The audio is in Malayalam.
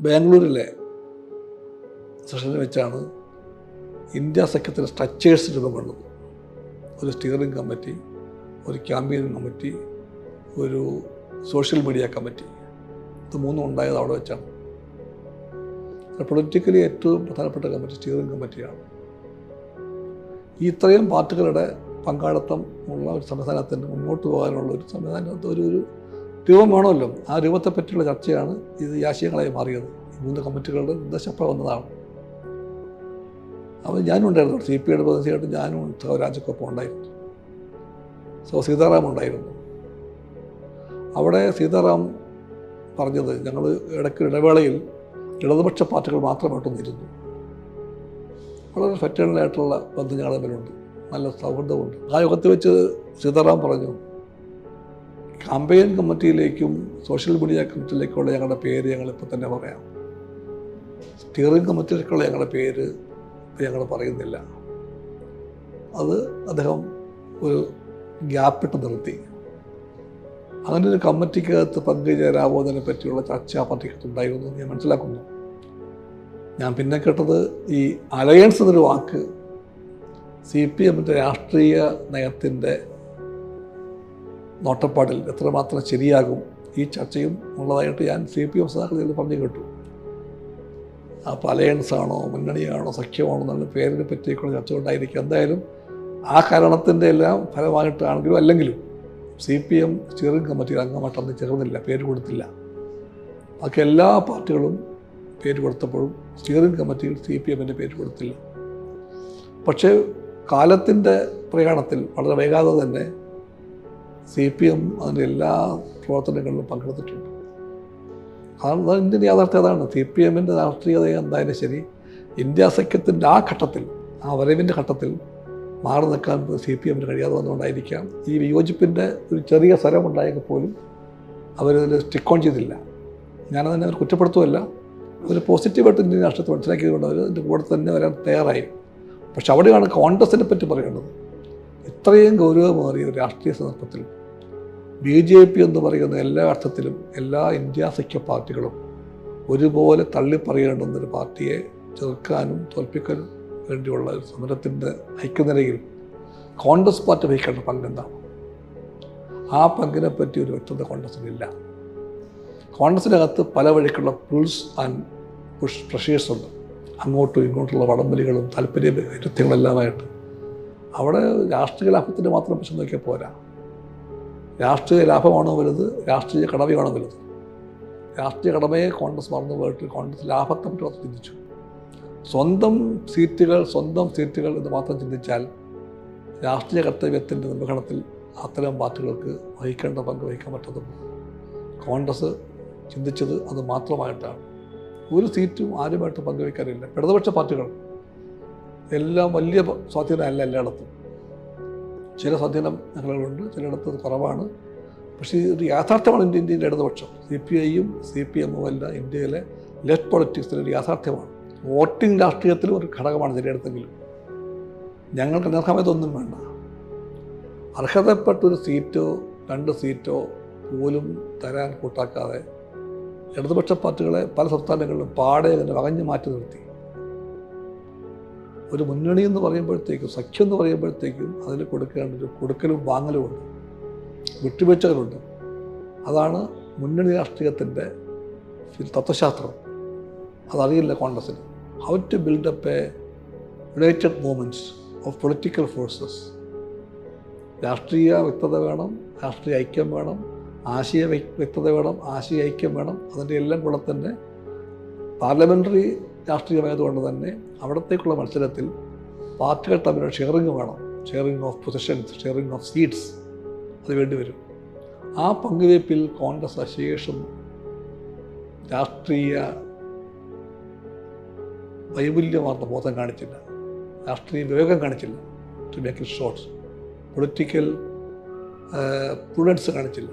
ബാംഗ്ലൂരിലെ സെഷനിൽ വെച്ചാണ് ഇന്ത്യ സഖ്യത്തിലെ സ്ട്രക്ചേഴ്സ് രൂപം കൊണ്ടത്. ഒരു സ്റ്റിയറിംഗ് കമ്മിറ്റി ഒരു ക്യാമ്പയിനിങ് കമ്മിറ്റി ഒരു സോഷ്യൽ മീഡിയ കമ്മിറ്റി ഇത് മൂന്നും ഉണ്ടായത് അവിടെ വെച്ചാണ്. പൊളിറ്റിക്കലി ഏറ്റവും പ്രധാനപ്പെട്ട കമ്മിറ്റി സ്റ്റിയറിംഗ് കമ്മിറ്റിയാണ് ഇത്രയും പാർട്ടികളുടെ പങ്കാളിത്തം ഉള്ള ഒരു സംവിധാനത്തിന് മുന്നോട്ട് പോകാനുള്ള ഒരു സംവിധാനത്തെ ഒരു ഒരു രൂപം വേണമല്ലോ. ആ രൂപത്തെ പറ്റിയുള്ള ചർച്ചയാണ് ഇത് ആശയങ്ങളായി മാറിയത്. മൂന്ന് കമ്മിറ്റികളുടെ നിർദ്ദേശപ്പം വന്നതാണ്. അപ്പോൾ ഞാനും ഉണ്ടായിരുന്നു. സി പി ഐയുടെ പ്രതിനിധിയായിട്ട് ഞാനും രാജക്കൊപ്പം ഉണ്ടായിരുന്നു. സോ സീതാറാം ഉണ്ടായിരുന്നു. അവിടെ സീതാറാം പറഞ്ഞത് ഞങ്ങൾ ഇടയ്ക്ക് ഇടവേളയിൽ ഇടതുപക്ഷ പാർട്ടികൾ മാത്രമായിട്ടൊന്നിരുന്നു. വളരെ ഫെറ്റേണലായിട്ടുള്ള ബന്ധം ഞങ്ങളുടെ തമ്മിലുണ്ട്. നല്ല സൗഹൃദമുണ്ട്. ആ യോഗത്തിൽ വെച്ച് സീതാറാം പറഞ്ഞു ക്യാമ്പയിൻ കമ്മിറ്റിയിലേക്കും സോഷ്യൽ മീഡിയ കമ്മിറ്റിയിലേക്കുള്ള ഞങ്ങളുടെ പേര് ഞങ്ങൾ ഞങ്ങളിപ്പോൾ തന്നെ പറയാം. സ്റ്റിയറിംഗ് കമ്മിറ്റിയിലേക്കുള്ള ഞങ്ങളുടെ പേര് ഞങ്ങൾ പറയുന്നില്ല. അത് അദ്ദേഹം ഒരു ഗ്യാപ്പിട്ട് നിർത്തി. അങ്ങനെ ഒരു കമ്മിറ്റിക്കകത്ത് പങ്കുചേരാവോ അതിനെ പറ്റിയുള്ള ചർച്ച ആ പാർട്ടിക്കകത്ത് ഉണ്ടായിരുന്നു ഞാൻ മനസ്സിലാക്കുന്നു. ഞാൻ പിന്നെ കേട്ടത് ഈ അലയൻസ് എന്നൊരു വാക്ക് സി പി എമ്മിന്റെ രാഷ്ട്രീയ നയത്തിന്റെ നോട്ടപ്പാടിൽ എത്രമാത്രം ശരിയാകും ഈ ചർച്ചയും ഉള്ളതായിട്ട് ഞാൻ സി പി എം സഹകരണത്തിൽ പറഞ്ഞു കേട്ടു. അപ്പോൾ അലയൻസ് ആണോ മുന്നണിയാണോ സഖ്യമാണോ എന്നുള്ള പേരിനെ പറ്റിയൊക്കെയുള്ള ചർച്ച ഉണ്ടായിരിക്കും. എന്തായാലും ആ കാരണത്തിന്റെ എല്ലാം ഫലമായിട്ടാണെങ്കിലും അല്ലെങ്കിലും സി പി എം സ്റ്റിയറിംഗ് കമ്മിറ്റിയിൽ അംഗമായിട്ട് അന്ന് ചേർന്നില്ല പേര് കൊടുത്തില്ല. ബാക്കി എല്ലാ പാർട്ടികളും പേര് കൊടുത്തപ്പോഴും സ്റ്റിയറിംഗ് കമ്മിറ്റിയിൽ സി പി എമ്മിന്റെ പേര് കൊടുത്തില്ല. പക്ഷേ കാലത്തിന്റെ പ്രയാണത്തിൽ വളരെ വൈകാതെ തന്നെ സി പി എം അതിന്റെ എല്ലാ പ്രവർത്തനങ്ങളിലും പങ്കെടുത്തിട്ടുണ്ട്. അതാണ് ഇന്ത്യൻ യാഥാർത്ഥ്യം അതാണ്. സി പി എമ്മിന്റെ രാഷ്ട്രീയത എന്തായാലും ശരി. ഇന്ത്യ സഖ്യത്തിന്റെ ആ ഘട്ടത്തിൽ ആ വരവിന്റെ ഘട്ടത്തിൽ മാറി നിൽക്കാൻ സി പി എമ്മിന് കഴിയാതെ വന്നുകൊണ്ടായിരിക്കാം. ഈ വിയോജിപ്പിന്റെ ഒരു ചെറിയ സ്വരമുണ്ടായെങ്കിൽ പോലും അവരതിൽ സ്റ്റിക്ക് ഓൺ ചെയ്തില്ല. ഞാനതിനെ അവർ കുറ്റപ്പെടുത്തുമല്ല ഒരു പോസിറ്റീവായിട്ട് ഇന്ത്യൻ രാഷ്ട്രത്തെ മനസ്സിലാക്കിയതുകൊണ്ട് അവർ അതിന്റെ കൂടെ തന്നെ വരാൻ തയ്യാറായി. പക്ഷെ അവിടെയാണ് കോൺഗ്രസിനെ പറ്റി പറയേണ്ടത്. ഇത്രയും ഗൗരവമേറിയ ഒരു രാഷ്ട്രീയ സന്ദർഭത്തിൽ ബി ജെ പി എന്ന് പറയുന്ന എല്ലാ അർത്ഥത്തിലും എല്ലാ ഇന്ത്യ സഖ്യ പാർട്ടികളും ഒരുപോലെ തള്ളിപ്പറയേണ്ടുന്നൊരു പാർട്ടിയെ ചെറുക്കാനും തോൽപ്പിക്കാനും വേണ്ടിയുള്ള ഒരു സമരത്തിന്റെ ഐക്യനിലയിൽ കോൺഗ്രസ് പാർട്ടി വഹിക്കേണ്ട പങ്കെന്താണ് ആ പങ്കിനെ പറ്റി ഒരു വ്യക്തത കോൺഗ്രസിനില്ല. കോൺഗ്രസിനകത്ത് പല വഴിക്കുള്ള പുൾസ് ആൻഡ് പുഷ് പ്രഷേഴ്സ് ഉണ്ട് അങ്ങോട്ടും ഇങ്ങോട്ടുള്ള വടംവലികളും താല്പര്യ വൈരുദ്ധ്യങ്ങളെല്ലാമായിട്ട്. അവിടെ രാഷ്ട്രീയ ലാഭത്തിന്റെ മാത്രം പ്രശ്നം നോക്കിയാൽ പോരാ. രാഷ്ട്രീയ ലാഭമാണോ വലുത്? രാഷ്ട്രീയ കടമയാണോ വലുത്? രാഷ്ട്രീയ കടമയെ കോൺഗ്രസ് മറന്നു പോയിട്ട് കോൺഗ്രസ് ലാഭത്തെ പറ്റി ചിന്തിച്ചു. സ്വന്തം സീറ്റുകൾ സ്വന്തം സീറ്റുകൾ എന്ന് മാത്രം ചിന്തിച്ചാൽ രാഷ്ട്രീയ കർത്തവ്യത്തിന്റെ നിർവഹണത്തിൽ അത്തരം പാർട്ടികൾക്ക് വഹിക്കേണ്ട പങ്ക് വഹിക്കാൻ പറ്റത്തുള്ളൂ. കോൺഗ്രസ് ചിന്തിച്ചത് അത് മാത്രമായിട്ടാണ്. ഒരു സീറ്റും ആരുമായിട്ട് പങ്കുവയ്ക്കാനില്ല. ഇടതുപക്ഷ പാർട്ടികൾ എല്ലാം വലിയ സ്വാധീനമല്ല എല്ലായിടത്തും. ചില സ്വാധീനം ഞങ്ങളുണ്ട് ചിലയിടത്ത് കുറവാണ്. പക്ഷേ ഒരു യാഥാർത്ഥ്യമാണ് ഇന്ത്യ ഇന്ത്യന്റെ ഇടതുപക്ഷം. സി പി ഐയും സി പി എമ്മും അല്ല ഇന്ത്യയിലെ ലെഫ്റ്റ് പൊളിറ്റിക്സിന്റെ ഒരു യാഥാർത്ഥ്യമാണ്. വോട്ടിംഗ് രാഷ്ട്രീയത്തിലും ഒരു ഘടകമാണ് ചിലയിടത്തെങ്കിലും ഞങ്ങൾക്ക് നേർക്കാമതൊന്നും വേണ്ട. അർഹതപ്പെട്ടൊരു സീറ്റോ രണ്ട് സീറ്റോ പോലും തരാൻ കൂട്ടാക്കാതെ ഇടതുപക്ഷ പാർട്ടികളെ പല സംസ്ഥാനങ്ങളിലും പാടെ തന്നെ വകഞ്ഞു മാറ്റി നിർത്തി. ഒരു മുന്നണി എന്ന് പറയുമ്പോഴത്തേക്കും സഖ്യം എന്ന് പറയുമ്പോഴത്തേക്കും അതിൽ കൊടുക്കേണ്ട ഒരു കൊടുക്കലും വാങ്ങലും ഉണ്ട്. വിട്ടുവീഴ്ചകളുണ്ട്. അതാണ് മുന്നണി രാഷ്ട്രീയത്തിന്റെ തത്വശാസ്ത്രം. അതറിയില്ല കോൺഗ്രസ്സിന്. How to build up a united movements of political forces രാഷ്ട്രീയ വ്യക്തത വേണം രാഷ്ട്രീയ ഐക്യം വേണം ആശയ വ്യക്തത വേണം ആശയ ഐക്യം വേണം. അതിന്റെ എല്ലാം കൂടെ തന്നെ പാർലമെന്ററി രാഷ്ട്രീയമായതുകൊണ്ട് തന്നെ അവിടത്തേക്കുള്ള മത്സരത്തിൽ പാർട്ടികൾ തമ്മിലുള്ള ഷെയറിങ് വേണം. Sharing of positions sharing of seats അത് വേണ്ടിവരും ആ പങ്കുവയ്പ്പിൽ കോൺഗ്രസ് അശേഷം രാഷ്ട്രീയ വൈപുല്യമാർന്ന ബോധം കാണിച്ചില്ല. രാഷ്ട്രീയ വിവേകം കാണിച്ചില്ല. To make it shorts political prudence കാണിച്ചില്ല.